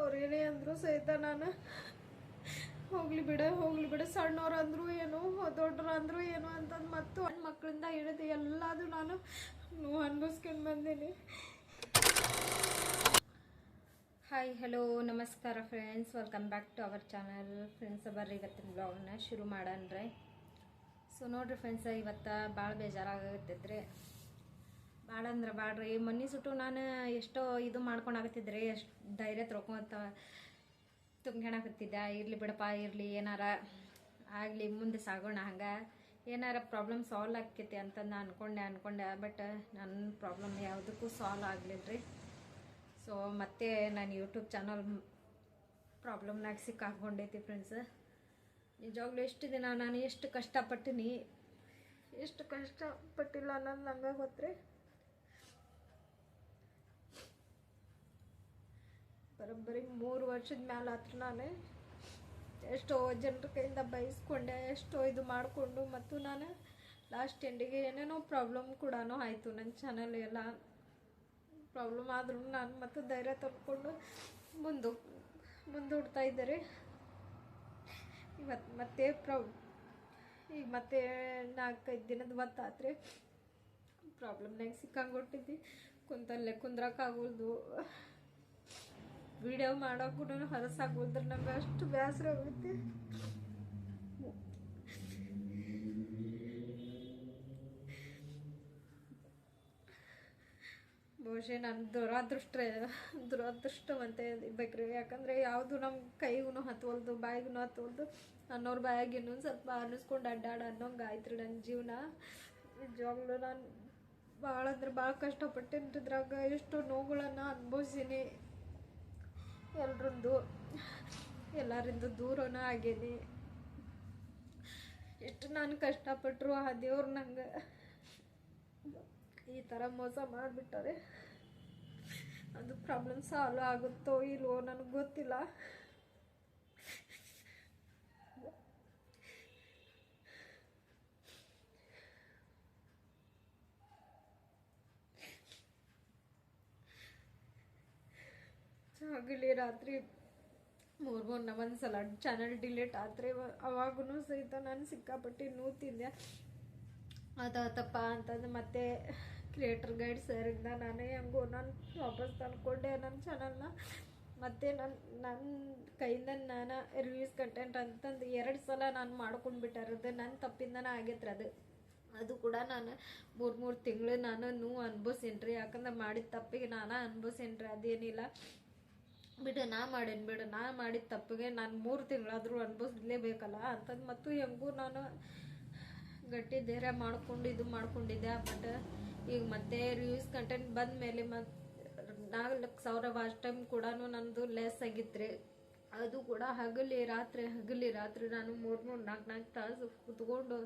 ಅವ್ರೇನೇ ಅಂದರೂ ಸಹಿತ ನಾನು. ಹೋಗ್ಲಿ ಬಿಡ ಹೋಗ್ಲಿ ಬಿಡ. ಸಣ್ಣವ್ರು ಅಂದ್ರು ಏನು ದೊಡ್ಡರು ಅಂದ್ರು ಏನು ಅಂತಂದು ಮತ್ತು ಹಣ್ಣು ಮಕ್ಕಳಿಂದ ಹಿಡಿದು ಎಲ್ಲದು ನಾನು ಅನ್ಭವಿಸ್ಕೊಂಡು ಬಂದೀನಿ. ಹಾಯ್ ಹಲೋ ನಮಸ್ಕಾರ friends welcome back to our channel friends ಬರ್ರಿ ಇವತ್ತಿನ ಬ್ಲಾಗ್ನ ಶುರು ಮಾಡನ್ರಿ ಸೊ ನೋಡ್ರಿ ಫ್ರೆಂಡ್ಸ್ ಇವತ್ತು ಭಾಳ ಬೇಜಾರಾಗತ್ತಿದ್ರಿ ಭಾಳ ಅಂದ್ರೆ ಮನ್ನಿ ಮೊನ್ನೆ ಸುಟ್ಟು ನಾನು ಎಷ್ಟೋ ಇದು ಮಾಡ್ಕೊಂಡಾಗತ್ತಿದ್ರಿ ಎಷ್ಟು ಧೈರ್ಯ ತೊಳ್ಕೊಂತ ತುಂಬ್ಕೊಳಕತ್ತಿದ್ದೆ ಇರಲಿ ಬಿಡಪ್ಪ, ಇರಲಿ, ಏನಾರ ಆಗಲಿ, ಮುಂದೆ ಸಾಗೋಣ ಹಂಗೆ. ಏನಾರ ಪ್ರಾಬ್ಲಮ್ ಸಾಲ್ವ್ ಆಕೈತಿ ಅಂತ ನಾನು ಅನ್ಕೊಂಡೆ ಅನ್ಕೊಂಡೆ. ಬಟ್ ನನ್ನ ಪ್ರಾಬ್ಲಮ್ ಯಾವುದಕ್ಕೂ ಸಾಲ್ವ್ ಆಗಲಿಲ್ಲ ರೀ. ಸೊ ಮತ್ತೆ ನಾನು ಯೂಟ್ಯೂಬ್ ಚಾನಲ್ ಪ್ರಾಬ್ಲಮ್ನಾಗ ಸಿಕ್ಕಾಕೊಂಡೈತಿ ಫ್ರೆಂಡ್ಸ್ ನಿಜವಾಗ್ಲೂ ಎಷ್ಟು ದಿನ ನಾನು ಎಷ್ಟು ಕಷ್ಟಪಟ್ಟಿನಿ. ಎಷ್ಟು ಕಷ್ಟಪಟ್ಟಿಲ್ಲ ಅನ್ನೋದು ನಂಗೆ ಗೊತ್ತ್ರಿ. ಬರೋಬ್ಬರಿ ಮೂರು ವರ್ಷದ ಮೇಲೆ ಹತ್ರ ನಾನು ಎಷ್ಟೋ ಜನರ ಕೈಯಿಂದ ಬಯಸ್ಕೊಂಡೆ ಎಷ್ಟೋ ಇದು ಮಾಡಿಕೊಂಡು ಮತ್ತು ನಾನು ಲಾಸ್ಟ್ ಎಂಡಿಗೆ ಏನೇನೋ ಪ್ರಾಬ್ಲಮ್ ಕೂಡ ಆಯಿತು ನನ್ನ ಚಾನಲ್ ಎಲ್ಲ. ಪ್ರಾಬ್ಲಮ್ ಆದರೂ ನಾನು ಮತ್ತು ಧೈರ್ಯ ತಂದ್ಕೊಂಡು ಮುಂದು, ಮುಂದೂಡ್ತಾ ಇದ್ದಾರೆ. ಇವತ್ತು ಮತ್ತೆ ಪ್ರಾಬ್ ಈಗ ಮತ್ತೆ ನಾಲ್ಕೈದು ದಿನದ ಮತ್ತಾದರೆ ಪ್ರಾಬ್ಲಮ್ನಾಗ ಸಿಕ್ಕಂಗೊಟ್ಟಿದ್ದಿ ಕುಂತಲ್ಲೇ ಕುಂದ್ರಕ್ಕಾಗೋಲ್ದು ವಿಡಿಯೋ ಮಾಡೋಕ್ಕೂ ಹೋದ್ರೆ ನಮ್ಗೆ ಅಷ್ಟು ಬೇಸರ ಆಗುತ್ತೆ. ಬಹುಶಃ ನಾನು ದುರಾದೃಷ್ಟ, ದುರಾದೃಷ್ಟವಂತೆ ಇರ್ಬೇಕ್ರಿ. ಯಾಕಂದ್ರೆ ಯಾವುದು ನಮ್ಮ ಕೈಗೂ ಹತ್ವಲ್ದು ಬಾಯಿಗೂ ಹತ್ವಲ್ದು, ಅನ್ನೋರ ಬಾಯಾಗ ಇನ್ನೊಂದು ಸ್ವಲ್ಪ ಅನ್ನಿಸ್ಕೊಂಡು ಅಡ್ಡಾಡ ಅನ್ನೋಂಗೆ ಆಯ್ತು ರೀ ನನ್ನ ಜೀವನ. ನಿಜವಾಗ್ಲೂ ನಾನು ಭಾಳ ಅಂದ್ರೆ ಭಾಳ ಕಷ್ಟಪಟ್ಟೇನಿ ಇದ್ರಾಗ. ಎಷ್ಟೋ ನೋವುಗಳನ್ನು ಅನುಭವಿಸೀನಿ. ಎಲ್ರಿಂದು, ಎಲ್ಲರಿಂದ ದೂರನ ಆಗೇನಿ. ಎಷ್ಟು ನಾನು ಕಷ್ಟಪಟ್ಟರು ಆ ದೇವ್ರು ನಂಗೆ. ಈ ಥರ ಮೋಸ ಮಾಡಿಬಿಟ್ಟಾರೆ ಅದು ಪ್ರಾಬ್ಲಮ್ ಸಾಲ್ವ್ ಆಗುತ್ತೋ ಇಲ್ವೋ ನನಗೆ ಗೊತ್ತಿಲ್ಲ. ಆಗಲಿ ರಾತ್ರಿ ಮೂರು ಮೂರು ನಾ ಒಂದು ಸಲ ಚಾನಲ್ ಡಿಲೀಟ್ ಆದ್ರೆ ಅವಾಗೂ ಸಹಿತ ನಾನು ಸಿಕ್ಕಾಪಟ್ಟಿ ನೂತಿದ್ದೆ ಅದ ಅದಾತಪ್ಪ ಅಂತಂದು ಮತ್ತೆ ಕ್ರಿಯೇಟರ್ ಗೈಡ್ ಸರಿಂದ ನಾನೇ ಹೆಂಗೋ ನಾನು ವಾಪಸ್ ತಂದ್ಕೊಂಡೆ ನನ್ನ ಚಾನಲ್ನ ಮತ್ತು ನನ್ನ ನನ್ನ ಕೈಯಿಂದ ನಾನು ರಿವ್ಯೂಸ್ ಕಂಟೆಂಟ್ ಅಂತಂದು ಎರಡು ಸಲ ನಾನು ಮಾಡ್ಕೊಂಡು ಬಿಟ್ಟಾರದು ನನ್ನ ತಪ್ಪಿಂದನೇ ಆಗೈತ್ರಿ ಅದು. ಅದು ಕೂಡ ನಾನು ಮೂರು ಮೂರು ತಿಂಗಳು ನಾನು ನೋವು ಅನ್ಭವಿಸೀನಿ ರೀ ಯಾಕಂದ್ರೆ ಮಾಡಿದ ತಪ್ಪಿಗೆ ನಾನು ಅನ್ಭವಿಸೀನಿ ರೀ ಅದೇನಿಲ್ಲ. ಬಿಡು, ನಾ ಮಾಡೇನಿ ಬಿಡು, ನಾ ಮಾಡಿದ ತಪ್ಪಿಗೆ ನಾನು ಮೂರು ತಿಂಗಳಾದರೂ ಅನುಭವಿಸ್ಲೇಬೇಕಲ್ಲ? ಅಂತಂದು ಮತ್ತು ಹೆಂಗೂ ನಾನು ಗಟ್ಟಿ ಧೈರ್ಯ ಮಾಡ್ಕೊಂಡು ಇದು ಮಾಡ್ಕೊಂಡಿದ್ದೆ ಬಟ್ ಈಗ ಮತ್ತೆ ರಿವ್ಯೂಸ್ ಕಂಟೆಂಟ್ ಬಂದ ಮೇಲೆ ಮತ್ತು ನಾಲ್ಕು ಸಾವಿರ ವಾಚ್ ಟೈಮ್ ಕೂಡ ನಂದು ಲೆಸ್ ಆಗಿತ್ತು ರೀ ಅದು ಕೂಡ ಹಗಲಿ ರಾತ್ರಿ ಹಗಲಿ ರಾತ್ರಿ ನಾನು ಮೂರು ಮೂರು ನಾಲ್ಕು ನಾಲ್ಕು ತಾಸು ಕುತ್ಕೊಂಡು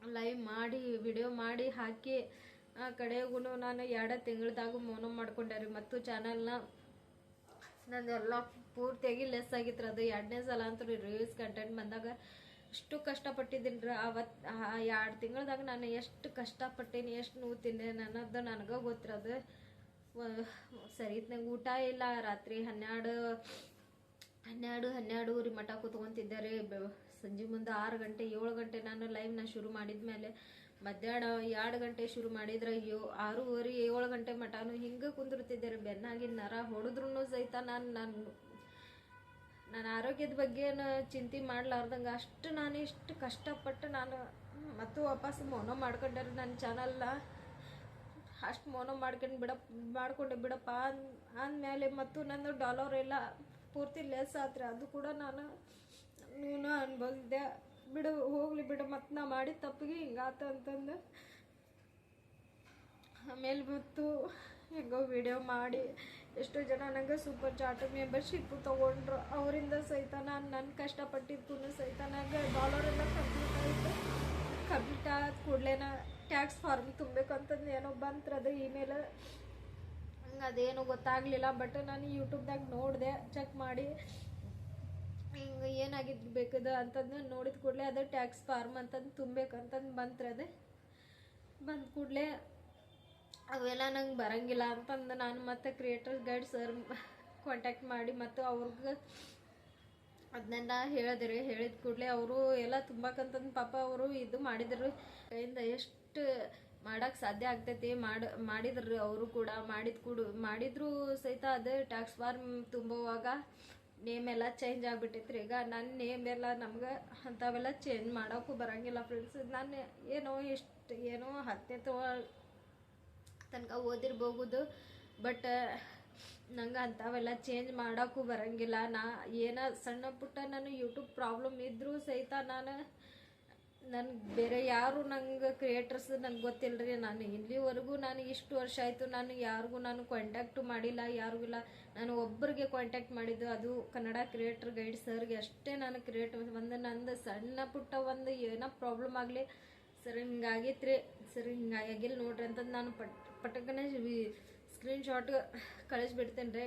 ಲೈವ್ ಮಾಡಿ ವಿಡಿಯೋ ಮಾಡಿ ಹಾಕಿ ಆ ಕಡೆಗೂ ನಾನು ಎರಡು ತಿಂಗಳದಾಗೂ ಮೌನ ಮಾಡ್ಕೊಂಡೆ ರೀ. ಮತ್ತು ಚಾನಲ್ನ ನಂದೆಲ್ಲ ಪೂರ್ತಿಯಾಗಿ ಲೆಸ್ ಆಗಿತ್ತು ಅದು ಎರಡನೇ ಸಲ ಅಂತೂ ರಿವ್ಯೂಸ್ ಕಂಟೆಂಟ್ ಬಂದಾಗ ಅಷ್ಟು ಕಷ್ಟಪಟ್ಟಿದ್ದೀನಿ ರೀ ಅವತ್ತು ಎರಡು ತಿಂಗಳದಾಗ ನಾನು ಎಷ್ಟು ಕಷ್ಟಪಟ್ಟೀನಿ, ಎಷ್ಟು ನೋವು ನನ್ನದು ನನಗೆ ಗೊತ್ತಿರೋದು ನಂಗೆ ಊಟ ಇಲ್ಲ. ರಾತ್ರಿ ಹನ್ನೆರಡು ಹನ್ನೆರಡು, ಹನ್ನೆರಡೂವರೆ ಮಠ ಕೂತ್ಕೊಂತಿದ್ದೆ ರೀ. ಸಂಜೆ ಮುಂದೆ ಆರು ಗಂಟೆ, ಏಳು ಗಂಟೆ ನಾನು ಲೈವ್ನ ಶುರು ಮಾಡಿದ್ಮೇಲೆ ಮಧ್ಯಾಹ್ನ ಎರಡು ಗಂಟೆ ಶುರು ಮಾಡಿದ್ರೆ ಯೋ ಆರೂವರೆ, ಏಳು ಗಂಟೆ ಮಟನು ಹಿಂಗೆ ಕುಂದಿರ್ತಿದ್ದೆ ರೀ ಬೆನ್ನಾಗಿ ನರ ಹೊಡೆದ್ರೂ ಸಹಿತ ನಾನು ನಾನು ನನ್ನ ಆರೋಗ್ಯದ ಬಗ್ಗೆ ಚಿಂತೆ ಮಾಡ್ಲಾರ್ದಂಗೆ ಅಷ್ಟು ನಾನು ಇಷ್ಟು ಕಷ್ಟಪಟ್ಟು ನಾನು ಮತ್ತು ವಾಪಸ್ ಮೋನೋ ಮಾಡ್ಕೊಂಡೆ ನನ್ನ ಚಾನಲ್ನ ಅಷ್ಟು ಮೋನೋ ಮಾಡ್ಕೊಂಡು ಬಿಡ, ಮಾಡ್ಕೊಂಡೆ ಬಿಡಪ್ಪ ಅನ್ ಅಂದಮೇಲೆ ಮತ್ತು ನನ್ನ ಡಾಲರ್ ಎಲ್ಲ ಪೂರ್ತಿ ಲೆಸ್ ಆತ್ರಿ. ಅದು ಕೂಡ ನಾನು ಬಿಡು, ಹೋಗ್ಲಿ ಬಿಡು ಮತ್ತು ನಾ ಮಾಡಿದ ತಪ್ಪಿಗೆ ಹಿಂಗಾತ ಅಂತಂದು ಆಮೇಲೆ ಮತ್ತು ಹೆಂಗೋ ವಿಡಿಯೋ ಮಾಡಿ, ಎಷ್ಟೋ ಜನ ನಂಗೆ ಸೂಪರ್ ಚಾಟ್ ಮೆಂಬರ್ಶಿಪ್ ತೊಗೊಂಡ್ರು. ಅವರಿಂದ ಸಹಿತ ನಾನು ನನ್ನ ಕಷ್ಟಪಟ್ಟಿದ್ದಕ್ಕೂ ಸಹಿತ ನಂಗೆ ಡಾಲರ್ ಎಲ್ಲ ಕಂಪ್ಲೀಟ್ ಆಯಿತು. ಕಂಪ್ಲೀಟ್ ಆದ ಕೂಡಲೇನ ಟ್ಯಾಕ್ಸ್ ಫಾರ್ಮ್ ತುಂಬಬೇಕಂತಂದು ಏನೋ ಬಂತ್ರ ಅದು ಇಮೇಲ್ ಹಂಗೆ ಅದೇನು ಗೊತ್ತಾಗಲಿಲ್ಲ ಬಟ್ ನಾನು ಯೂಟ್ಯೂಬ್ದಾಗ ನೋಡಿದೆ ಚೆಕ್ ಮಾಡಿ. ಹಿಂಗೆ ಏನಾಗಿದ್ದು ಬೇಕದ ಅಂತಂದು ನೋಡಿದ ಕೂಡಲೇ ಅದು ಟ್ಯಾಕ್ಸ್ ಫಾರ್ಮ್ ಅಂತಂದು ತುಂಬೇಕಂತಂದು ಬಂತ್ರಿ ಅದೇ. ಬಂದ ಕೂಡಲೇ ಅವೆಲ್ಲ ನಂಗೆ ಬರಂಗಿಲ್ಲ ಅಂತಂದು ನಾನು ಮತ್ತೆ ಕ್ರಿಯೇಟರ್ ಗೈಡ್ ಸರ್ ಕಾಂಟ್ಯಾಕ್ಟ್ ಮಾಡಿ ಮತ್ತು ಅವ್ರಿಗೆ ಅದನ್ನೆಲ್ಲ ಹೇಳಿದ್ರಿ. ಹೇಳಿದ ಕೂಡಲೇ ಅವರು ಎಲ್ಲ ತುಂಬಕ್ಕಂತಂದು ಪಾಪ ಅವರು ಇದು ಮಾಡಿದ್ರು. ಕೈಯಿಂದ ಎಷ್ಟು ಮಾಡಕ್ಕೆ ಸಾಧ್ಯ ಆಗ್ತೈತಿ ಮಾಡ, ಮಾಡಿದ್ರು ಅವರು ಕೂಡ. ಮಾಡಿದ ಕೂಡ, ಮಾಡಿದ್ರು ಸಹಿತ ಅದೇ ಟ್ಯಾಕ್ಸ್ ಫಾರ್ಮ್ ತುಂಬುವಾಗ ನೇಮ್ ಎಲ್ಲ ಚೇಂಜ್ ಆಗ್ಬಿಟ್ಟೈತ್ರಿ. ಈಗ ನನ್ನ ನೇಮ್ ಎಲ್ಲ ನಮ್ಗೆ ಅಂಥವೆಲ್ಲ ಚೇಂಜ್ ಮಾಡೋಕ್ಕೂ ಬರೋಂಗಿಲ್ಲ ಫ್ರೆಂಡ್ಸ್ ನಾನು ಏನೋ ಎಷ್ಟು ಏನೋ ಹತ್ತನೇ ತನಕ ಓದಿರ್ಬೋಗುದು ಬಟ್ ನಂಗೆ ಅಂಥವೆಲ್ಲ ಚೇಂಜ್ ಮಾಡೋಕ್ಕೂ ಬರೋಂಗಿಲ್ಲ. ನಾ ಏನೋ ಸಣ್ಣ ಪುಟ್ಟ ನಾನು ಯೂಟ್ಯೂಬ್ ಪ್ರಾಬ್ಲಮ್ ಇದ್ದರೂ ಸಹಿತ ನಾನು ನನ್ಗೆ ಬೇರೆ ಯಾರು ನಂಗೆ ಕ್ರಿಯೇಟರ್ಸ್ ನಂಗೆ ಗೊತ್ತಿಲ್ಲರಿ ನಾನು ಇಲ್ಲಿವರೆಗೂ ನಾನು ಇಷ್ಟು ವರ್ಷ ಆಯಿತು ನಾನು ಯಾರಿಗೂ ನಾನು ಕಾಂಟ್ಯಾಕ್ಟು ಮಾಡಿಲ್ಲ, ಯಾರಿಗೂ ಇಲ್ಲ. ನಾನು ಒಬ್ಬರಿಗೆ ಕಾಂಟ್ಯಾಕ್ಟ್ ಮಾಡಿದ್ದು ಅದು ಕನ್ನಡ ಕ್ರಿಯೇಟರ್ ಗೈಡ್ ಸರ್ಗೆ ಅಷ್ಟೇ ನಾನು ಕ್ರಿಯೇಟ್ ಒಂದು ನಂದು ಸಣ್ಣ ಪುಟ್ಟ ಒಂದು ಏನೋ ಪ್ರಾಬ್ಲಮ್ ಆಗಲಿ. ಸರ್ ಹಿಂಗಾಗೈತೆ ರೀ ಸರ್ ಹಿಂಗಾಗಿಲ್ಲ ನೋಡ್ರಿ ಅಂತಂದು ನಾನು ಪಟ್, ಪಟಕನೆ ಸ್ಕ್ರೀನ್ ಶಾಟ್ ಕಳಿಸ್ಬಿಡ್ತೇನೆ ರೀ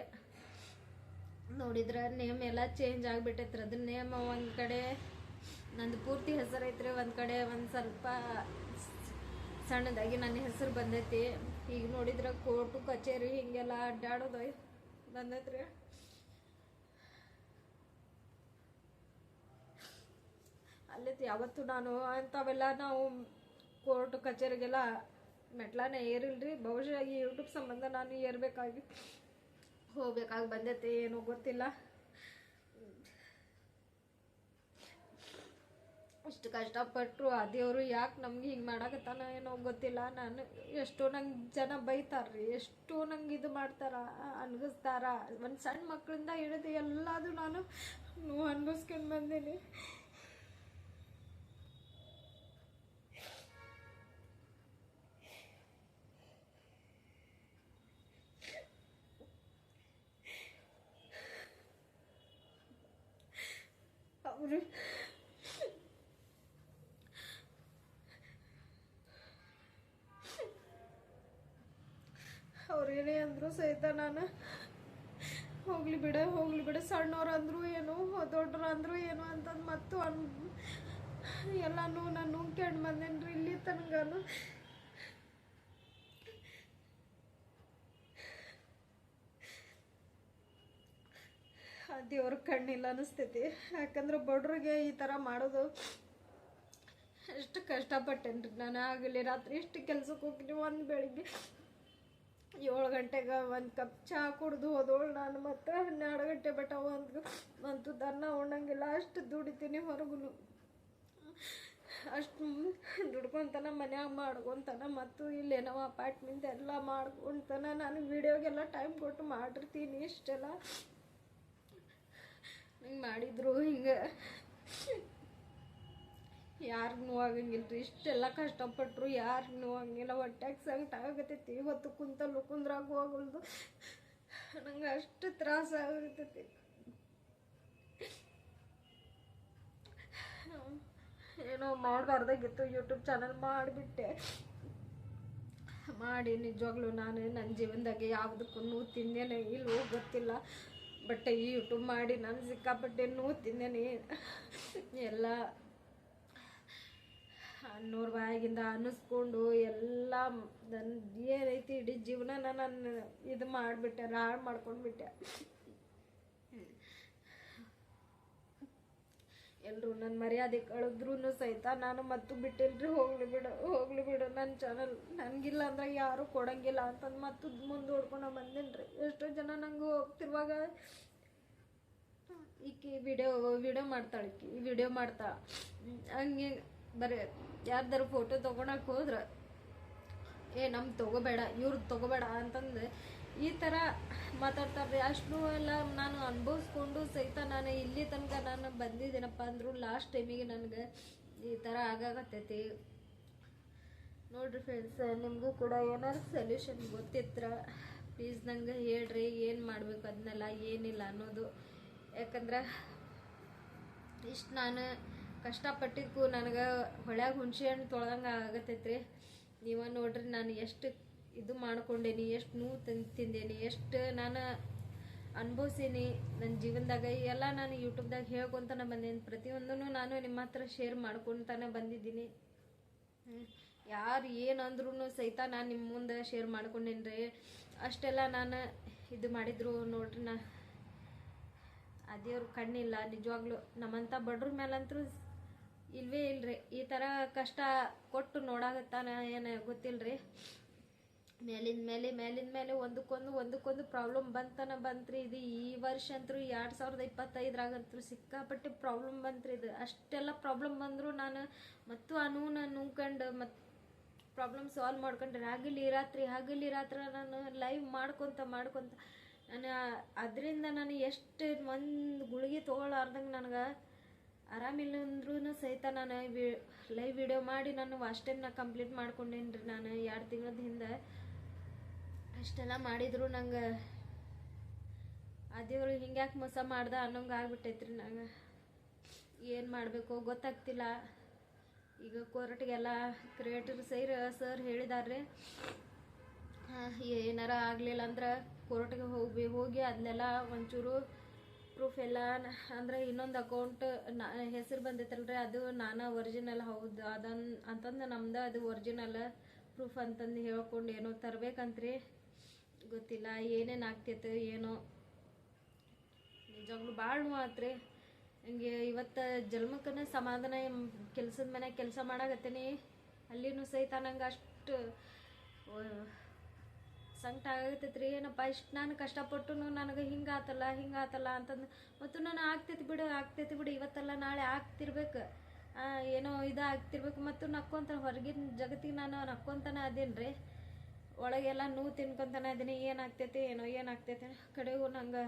ನೋಡಿದ್ರೆ ನೇಮ್ ಎಲ್ಲ ಚೇಂಜ್ ಆಗಿಬಿಟ್ಟೈತ್ರಿ. ಅದ್ರ ನೇಮ್ ಒಂದು ಕಡೆ ನಂದು ಪೂರ್ತಿ ಹೆಸರು ಐತ್ರಿ, ಒಂದು ಕಡೆ ಒಂದು ಸ್ವಲ್ಪ ಸಣ್ಣದಾಗಿ ನನ್ನ ಹೆಸರು ಬಂದೈತಿ. ಈಗ ನೋಡಿದ್ರೆ ಕೋರ್ಟು, ಕಚೇರಿ ಹಿಂಗೆಲ್ಲ ಅಡ್ಡಾಡೋದು ಬಂದೈತ್ರಿ. ಅಲ್ಲೈತಿ ಯಾವತ್ತು ನಾನು ಅಂಥವೆಲ್ಲ ನಾವು ಕೋರ್ಟ್, ಕಚೇರಿಗೆಲ್ಲ ಮೆಟ್ಲಾನೇ ಏರಿಲ್ರಿ. ಬಹುಶಃ ಈ ಯೂಟ್ಯೂಬ್ ಸಂಬಂಧ ನಾನು ಏರ್ಬೇಕಾಗಿ ಹೋಗ್ಬೇಕಾಗಿ ಬಂದೈತಿ, ಏನೋ ಗೊತ್ತಿಲ್ಲ. ಅಷ್ಟು ಕಷ್ಟಪಟ್ಟರು ಆ ದೇವರು ಯಾಕೆ ನಮ್ಗೆ ಹಿಂಗೆ ಮಾಡಕತ್ತಾನ ಏನೋ ಗೊತ್ತಿಲ್ಲ. ನಾನು ಎಷ್ಟೋ ನಂಗೆ ಜನ ಬೈತಾರ್ರಿ, ಎಷ್ಟೋ ನಂಗೆ ಇದು ಮಾಡ್ತಾರ ಅನ್ಗಿಸ್ತಾರ. ಒಂದು ಸಣ್ಣ ಮಕ್ಕಳಿಂದ ಹಿಡಿದು ಎಲ್ಲದು ನಾನು ನೋವು ಅನ್ಭವಿಸ್ಕೊಂಡು ಬಂದೀನಿ. ಅಂದ್ರು ಸಹಿತ ನಾನು? ಹೋಗ್ಲಿ ಬಿಡ ಹೋಗ್ಲಿ ಬಿಡ. ಸಣ್ಣವ್ರು ಅಂದ್ರು ಏನು ದೊಡ್ಡರು ಏನು ಅಂತಂದು ಮತ್ತು ಅನ್ ಎಲ್ಲಾನು ನಾನು ನುಂಗ್ಕೊಂಡು ಬಂದೇನ್ರಿ ಇಲ್ಲಿ ತನಗನು. ದೇವ್ರ ಕಣ್ಣಿಲ್ಲ ಅನಿಸ್ತೈತಿ. ಯಾಕಂದ್ರೆ ಬಡ್ರಿಗೆ ಈ ಥರ ಮಾಡೋದು ಎಷ್ಟು ಕಷ್ಟಪಟ್ಟೇನ್ರಿ. ನಾನು ಆಗಲಿ ರಾತ್ರಿ ಎಷ್ಟು ಕೆಲ್ಸಕ್ಕೆ ಹೋಗ್ತೀನಿ ಒಂದು ಬೆಳಿಗ್ಗೆ. ಏಳು ಗಂಟೆಗೆ ಒಂದು ಕಪ್ ಚಹಾ ಕುಡ್ದು ಹೋದೋಳು ನಾನು ಮತ್ತೆ ಹನ್ನೆರಡು ಗಂಟೆ ಬೆಟ್ಟ ಒಂದು ಒಂದು ದನ್ನ ಉಣ್ಣಂಗಿಲ್ಲ, ಅಷ್ಟು ದುಡಿತೀನಿ ಹೊರಗೂ ಅಷ್ಟು ದುಡ್ಕೊಂತನ ಮನ್ಯಾಗ ಮಾಡ್ಕೊತಾನ ಮತ್ತು ಇಲ್ಲೇನೋ ಅಪಾರ್ಟ್ಮೆಂಟ್ ಎಲ್ಲ ಮಾಡ್ಕೊಂತಾನ ನಾನು ವಿಡಿಯೋಗೆಲ್ಲ ಟೈಮ್ ಕೊಟ್ಟು ಮಾಡಿರ್ತೀನಿ ಇಷ್ಟೆಲ್ಲ. ಹಿಂಗೆ ಮಾಡಿದ್ರು ಹಿಂಗೆ. ಯಾರಿಗೂ ನೋವಾಗಂಗಿಲ್ಲ ರೀ ಇಷ್ಟೆಲ್ಲ ಕಷ್ಟಪಟ್ಟರು ಯಾರಿಗೂ ನೋವಾಗಂಗಿಲ್ಲ ಹೊಟ್ಟೆಗೆ ಸಂಕಟ ಆಗತೈತಿ ಇವತ್ತು ಕುಂತಲ್ಲೂ ಕುಂದ್ರಾಗ ಹೋಗಲ್ದು. ನಂಗೆ ಅಷ್ಟು ತ್ರಾಸ ಆಗಿರ್ತೈತಿ ಏನೋ ಮಾಡಬಾರ್ದಾಗಿತ್ತು ಯೂಟ್ಯೂಬ್ ಚಾನಲ್ ಮಾಡಿಬಿಟ್ಟೆ. ಮಾಡಿ, ನಿಜವಾಗ್ಲೂ ನಾನು ನನ್ನ ಜೀವನದಾಗೆ ಯಾವುದಕ್ಕೂ ನೋವು ತಿಂದೇನೆ ಇಲ್ವೋ ಗೊತ್ತಿಲ್ಲ. ಬಟ್ ಈ ಯೂಟ್ಯೂಬ್ ಮಾಡಿ, ನಾನು ಸಿಕ್ಕಾಪಟ್ಟೆ ನೋವು ತಿಂದೇನೆ. ಎಲ್ಲ ಅನ್ನೋರ್ ಬಾಯಾಗಿಂದ ಅನ್ನಿಸ್ಕೊಂಡು ಎಲ್ಲ ನನ್ನ ಏನೈತಿ ಇಡೀ ಜೀವನನ ನಾನು ಇದು ಮಾಡಿಬಿಟ್ಟೆ ಹಾಳು ಮಾಡ್ಕೊಂಡ್ಬಿಟ್ಟೆ. ಎಲ್ಲರೂ ನನ್ನ ಮರ್ಯಾದೆ ಕಳೆದ್ರೂ ಸಹಿತ ನಾನು ಮತ್ತು ಬಿಟ್ಟಿಲ್ರಿ ಹೋಗ್ಲಿ ಬಿಡು ಹೋಗ್ಲಿ ಬಿಡು. ನನ್ನ ಚಾನಲ್ ನನಗಿಲ್ಲ ಅಂದ್ರೆ ಯಾರೂ ಕೊಡಂಗಿಲ್ಲ ಅಂತಂದು ಮತ್ತು ಮುಂದೋಡ್ಕೊಂಡು ಬಂದೇನ್ರಿ. ಎಷ್ಟೋ ಜನ ನಂಗೆ ಹೋಗ್ತಿರುವಾಗ ಈಕೆ ವಿಡಿಯೋ ವಿಡಿಯೋ ಮಾಡ್ತಾಳೆ ಈಕಿ ವಿಡಿಯೋ ಮಾಡ್ತಾ. ಹ್ಮ್, ಹಂಗೆ ಬರೀ, ಯಾರ್ದಾರು ಫೋಟೋ ತೊಗೊಳಕ್ಕೆ ಹೋದ್ರೆ, ಏ, ನಮ್ ತಗೋಬೇಡ ಇವ್ರದ್ದು ತಗೋಬೇಡ ಅಂತಂದು ಈ ಥರ ಮಾತಾಡ್ತಾರೆ. ಅಷ್ಟು ಎಲ್ಲ ನಾನು ಅನುಭವಿಸ್ಕೊಂಡು ಸಹಿತ ನಾನು ಇಲ್ಲಿ ತನಕ ನಾನು ಬಂದಿದ್ದೀನಪ್ಪ ಅಂದ್ರು ಲಾಸ್ಟ್ ಟೈಮಿಗೆ ನನಗೆ ಈ ಥರ ಆಗಾಗತ್ತೈತಿ ನೋಡ್ರಿ ಫ್ರೆಂಡ್ಸ್ ನಿಮಗೂ ಕೂಡ ಏನಾದ್ರು ಸೊಲ್ಯೂಷನ್ ಗೊತ್ತಿತ್ರ? ಪ್ಲೀಸ್ ನಂಗೆ ಹೇಳ್ರಿ, ಏನು ಮಾಡಬೇಕು ಅದನ್ನೆಲ್ಲ ಏನಿಲ್ಲ ಅನ್ನೋದು. ಯಾಕಂದ್ರೆ, ಇಷ್ಟು ನಾನು ಕಷ್ಟಪಟ್ಟಿದ್ದಕ್ಕೂ ನನಗೆ ಹೊಳ್ಯಾಗ ಹುಣಸೆ ಹಣ್ಣು ತೊಳ್ದಂಗೆ ಆಗತ್ತೈತ್ರಿ. ನೀವ ನೋಡ್ರಿ ನಾನು ಎಷ್ಟು ಇದು ಮಾಡ್ಕೊಂಡೇನಿ, ಎಷ್ಟು ನೋವು ತಿನ್, ತಿಂದೇನಿ, ಎಷ್ಟು ನಾನು ಅನುಭವಿಸೀನಿ ನನ್ನ ಜೀವನದಾಗ. ಎಲ್ಲ ನಾನು ಯೂಟ್ಯೂಬ್ದಾಗ ಹೇಳ್ಕೊತಾನೆ ಬಂದೇನಿ. ಪ್ರತಿಯೊಂದನ್ನು ನಾನು ನಿಮ್ಮ ಹತ್ರ ಶೇರ್ ಮಾಡ್ಕೊತಾನೆ ಬಂದಿದ್ದೀನಿ. ಯಾರು ಏನು ಅಂದ್ರೂ ಸಹಿತ ನಾನು ನಿಮ್ಮ ಮುಂದೆ ಶೇರ್ ಮಾಡ್ಕೊಂಡೇನಿ ರೀ ಅಷ್ಟೆಲ್ಲ ನಾನು ಇದು ಮಾಡಿದ್ರು ನೋಡ್ರಿ ನಾ. ಆ ದೇವ್ರ ಕಣ್ಣಿಲ್ಲ, ನಿಜವಾಗ್ಲೂ ನಮ್ಮಂಥ ಬಡ್ರ ಮೇಲಂತೂ ಇಲ್ವೇ ಇಲ್ರಿ. ಈ ಥರ ಕಷ್ಟ ಕೊಟ್ಟು ನೋಡಾಗತ್ತಾನ ಏನು ಗೊತ್ತಿಲ್ರಿ. ಮೇಲಿಂದ ಮೇಲೆ ಮೇಲಿಂದ ಮೇಲೆ ಒಂದಕ್ಕೊಂದು ಒಂದಕ್ಕೊಂದು ಪ್ರಾಬ್ಲಮ್ ಬಂತನ ಬಂತ್ರಿ ಇದು. ಈ ವರ್ಷ ಅಂತೂ ಎರಡು ಸಾವಿರದ ಇಪ್ಪತ್ತೈದರಾಗಂತೂ ಸಿಕ್ಕಾಪಟ್ಟೆ ಪ್ರಾಬ್ಲಮ್ ಬಂತ್ರಿ ಇದು. ಅಷ್ಟೆಲ್ಲ ಪ್ರಾಬ್ಲಮ್ ಬಂದರೂ ನಾನು ಮತ್ತು ಅನುನ ನುಂಕಂಡು ಮತ್ತು ಪ್ರಾಬ್ಲಮ್ ಸಾಲ್ವ್ ಮಾಡ್ಕೊಂಡ್ರೆ ಹಗಲಿ ರಾತ್ರಿ ಹಗಲಿ ರಾತ್ರಿ ನಾನು ಲೈವ್ ಮಾಡ್ಕೊತ ಮಾಡ್ಕೊತ. ನಾನು ಅದರಿಂದ ನಾನು ಎಷ್ಟು ಒಂದು ಗುಳಿಗೆ ತೊಗೊಳಾರ್ದಂಗೆ ನನಗೆ ಆರಾಮಿಲ್ಲ ಅಂದ್ರೂ ಸಹಿತ ನಾನು ಲೈವ್ ವಿಡಿಯೋ ಮಾಡಿ ನಾನು ವಾಚ್ ಟೈಮ್ನ ಕಂಪ್ಲೀಟ್ ಮಾಡ್ಕೊಂಡೇನಿ ರೀ ನಾನು ಎರಡು ತಿಂಗಳದ ಹಿಂದೆ. ಅಷ್ಟೆಲ್ಲ ಮಾಡಿದ್ರು ನಂಗೆ ಆ ದೇವ್ರು ಹಿಂಗ್ಯಾಕೆ ಮೋಸ ಮಾಡ್ದೆ ಅನ್ನೋಂಗೆ ಆಗ್ಬಿಟ್ಟೈತ್ರಿ ನಂಗೆ. ಏನು ಮಾಡಬೇಕು ಗೊತ್ತಾಗ್ತಿಲ್ಲ. ಈಗ ಕೋರ್ಟ್ಗೆಲ್ಲ ಕ್ರಿಯೇಟರ್ ಸೈರ ಸರ್ ಹೇಳಿದಾರ್ರಿ. ಏನಾರ ಆಗಲಿಲ್ಲ ಅಂದ್ರೆ ಕೋರ್ಟ್ಗೆ ಹೋಗಿ ಹೋಗಿ ಅದನ್ನೆಲ್ಲ ಒಂಚೂರು ಪ್ರೂಫ್ ಎಲ್ಲ ಅಂದ್ರೆ ಇನ್ನೊಂದು ಅಕೌಂಟ್ ಹೆಸರು ಬಂದೈತಲ್ರಿ ಅದು ನಾನು ಒರಿಜಿನಲ್ ಹೌದು, ಅದನ್ ಅಂತಂದು ನಮ್ದು ಅದು ಒರಿಜಿನಲ್ ಪ್ರೂಫ್ ಅಂತಂದು ಹೇಳ್ಕೊಂಡು ಏನೋ ತರ್ಬೇಕಂತ್ರಿ. ಗೊತ್ತಿಲ್ಲ, ಏನೇನು ಆಗ್ತೈತೆ ಏನೋ. ನಿಜವಾಗ್ಲೂ ಭಾಳ ನೋವಾತ್ರಿ ಹಿಂಗೆ ಇವತ್ತು ಜನ್ಮಕ್ಕನ ಸಮಾಧಾನ ಕೆಲಸದ ಮನೆ ಕೆಲಸ ಮಾಡಾಕತ್ತೀನಿ. ಅಲ್ಲಿನೂ ಸಹಿತ ನಂಗೆ ಅಷ್ಟು ಸಂಕಟ ಆಗತೈತ್ರಿ ಏನಪ್ಪ, ಇಷ್ಟು ನಾನು ಕಷ್ಟಪಟ್ಟು ನನಗೆ ಹಿಂಗಾತಲ್ಲ ಹಿಂಗಾತಲ್ಲ ಅಂತಂದು ಮತ್ತು ನಾನು ಆಗ್ತೈತಿ ಬಿಡು ಆಗ್ತೈತಿ ಬಿಡು, ಇವತ್ತಲ್ಲ ನಾಳೆ ಆಗ್ತಿರ್ಬೇಕು. ಏನೋ ಇದು ಆಗ್ತಿರ್ಬೇಕು. ಮತ್ತು ನಕ್ಕೊಂತ ಹೊರಗಿನ ಜಗತ್ತಿಗೆ ನಾನು ನಕ್ಕೊಂತಾನೆ ಅದೇನು ರೀ ಒಳಗೆಲ್ಲ ನೋವು ತಿನ್ಕೊಂತಾನೆ ಅದೀನಿ ಏನಾಗ್ತೈತಿ ಏನೋ ಏನಾಗ್ತೈತಿ ಕಡೆಗೂ ನಂಗೆ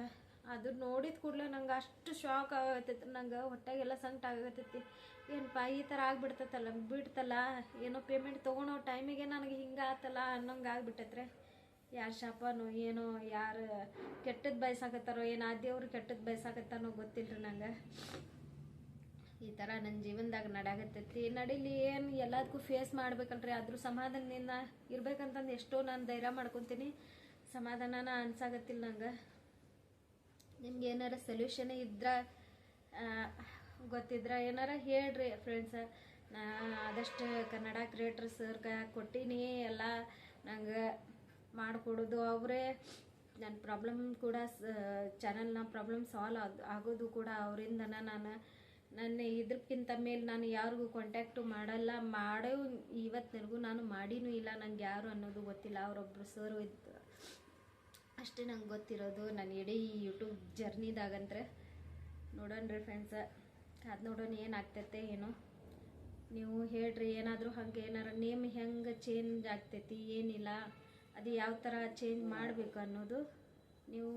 ಅದು ನೋಡಿದ ಕೂಡಲೇ ನಂಗೆ ಅಷ್ಟು ಶಾಕ್ ಆಗತೈತಿ ನಂಗೆ ಹೊಟ್ಟೆಗೆಲ್ಲ ಸಂಕಟ ಆಗತೈತಿ ಏನಪ್ಪ, ಈ ಥರ ಆಗ್ಬಿಡ್ತೈತಲ್ಲ, ಬಿಡ್ತಲ್ಲ, ಏನೋ ಪೇಮೆಂಟ್ ತೊಗೊಳೋ ಟೈಮಿಗೆ ನನಗೆ ಹಿಂಗೆ ಆತಲ್ಲ ಅನ್ನೋಂಗೆ ಆಗ್ಬಿಟ್ಟೈತ್ರಿ. ಯಾರ ಶಾಪನೋ ಏನೋ ಯಾರು ಕೆಟ್ಟದ್ದು ಬಯಸಾಕತ್ತಾರೋ, ಏನು ಆ ದೇವ್ರು ಕೆಟ್ಟದ್ದು ಬಯಸಾಕತ್ತಾನೋ ಗೊತ್ತಿಲ್ರಿ ನಂಗೆ. ಈ ಥರ ನನ್ನ ಜೀವನದಾಗ ನಡಾಗತ್ತೈತಿ ನಡೀಲಿ ಏನು ಎಲ್ಲದಕ್ಕೂ ಫೇಸ್ ಮಾಡ್ಬೇಕಲ್ರಿ ಅದ್ರ ಸಮಾಧಾನದಿಂದ ಇರ್ಬೇಕಂತಂದು ಎಷ್ಟೋ ನಾನು ಧೈರ್ಯ ಮಾಡ್ಕೊತೀನಿ. ಸಮಾಧಾನನ ಅನ್ಸಾಗತ್ತಿಲ್ಲ ನಂಗೆ. ನಿಮ್ಗೆ ಏನಾರ ಸೊಲ್ಯೂಷನ್ ಇದ್ರ ಗೊತ್ತಿದ್ರೆ ಏನಾರ ಹೇಳ್ರಿ ಫ್ರೆಂಡ್ಸ್ ನಾ ಆದಷ್ಟು ಕನ್ನಡ ಕ್ರಿಯೇಟರ್ ಸರ್ ಕೊಟ್ಟೀನಿ, ಎಲ್ಲ ನಂಗೆ ಮಾಡಿಕೊಡೋದು. ಅವರೇ ನನ್ನ ಪ್ರಾಬ್ಲಮ್ ಕೂಡ ಚಾನಲ್ನ ಪ್ರಾಬ್ಲಮ್ ಸಾಲ್ವ್ ಆಗೋದು ಕೂಡ ಅವರಿಂದನ ನಾನು. ನನ್ನ ಇದ್ರಕ್ಕಿಂತ ಮೇಲೆ ನಾನು ಯಾರಿಗೂ ಕಾಂಟ್ಯಾಕ್ಟು ಮಾಡಲ್ಲ. ಮಾಡೋ ಇವತ್ತಿನವರೆಗೂ ನಾನು ಮಾಡಿನೂ ಇಲ್ಲ. ನನಗೆ ಯಾರು ಅನ್ನೋದು ಗೊತ್ತಿಲ್ಲ. ಅವರೊಬ್ಬರು ಸರ್ ಇದ್ದು ಅಷ್ಟೇ ನಂಗೆ ಗೊತ್ತಿರೋದು. ನನ್ನ ಇಡೀ ಯೂಟ್ಯೂಬ್ ಜರ್ನಿದಾಗಂದ್ರೆ ರೀ ಫ್ರೆಂಡ್ಸ ಅದು ನೋಡೋಣ ಏನಾಗ್ತೈತೆ ಏನೋ. ನೀವು ಹೇಳ್ರಿ ಏನಾದರೂ ಹಂಗೆ ಏನಾರ ನೇಮ್ ಹೆಂಗೆ ಚೇಂಜ್ ಆಗ್ತೈತಿ? ಏನಿಲ್ಲ. ಅದು ಯಾವ ಥರ ಚೇಂಜ್ ಮಾಡಬೇಕು ಅನ್ನೋದು ನೀವು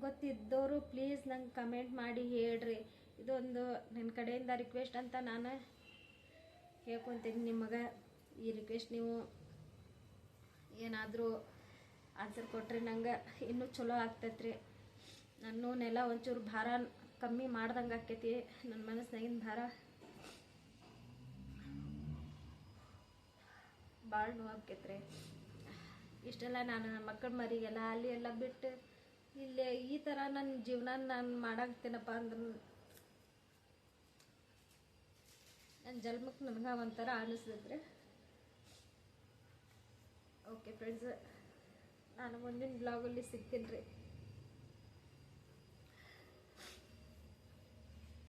ಗೊತ್ತಿದ್ದವರು ಪ್ಲೀಸ್ ನಂಗೆ ಕಮೆಂಟ್ ಮಾಡಿ ಹೇಳ್ರಿ. ಇದೊಂದು ನನ್ನ ಕಡೆಯಿಂದ ರಿಕ್ವೆಸ್ಟ್ ಅಂತ ನಾನು ಹೇಳ್ಕೊತೀನಿ ನಿಮಗೆ ಈ ರಿಕ್ವೆಸ್ಟ್ ನೀವು ಏನಾದರೂ ಆನ್ಸರ್ ಕೊಟ್ರೆ ನಂಗೆ ಇನ್ನೂ ಚಲೋ ಆಗ್ತೈತ್ರಿ. ನನ್ನ ನೆಲ ಒಂಚೂರು ಭಾರ ಕಮ್ಮಿ ಮಾಡ್ದಂಗೆ ಆಕೈತಿ. ನನ್ನ ಮನಸ್ಸಿನಾಗಿನ ಭಾರ ಭಾಳ ನೋವಾಕೈತ್ರಿ ಇಷ್ಟೆಲ್ಲ ನಾನು ಮಕ್ಕಳ ಮರಿಗೆಲ್ಲ ಅಲ್ಲಿ ಎಲ್ಲ ಬಿಟ್ಟು ಇಲ್ಲೇ ಈ ಥರ ನನ್ನ ಜೀವನ ನಾನು ಮಾಡಾಕ್ತೀನಪ್ಪ ಅಂದ್ರೆ. ನನ್ನ ಜನ್ಮಕ್ಕೆ ನನಗೆ ಒಂಥರ ಅನಿಸ್ತೈತ್ರಿ ಓಕೆ ಫ್ರೆಂಡ್ಸ್ ನಾನು ಮುಂದಿನ ಬ್ಲಾಗಲ್ಲಿ ಸಿಗ್ತೀನಿ ರೀ.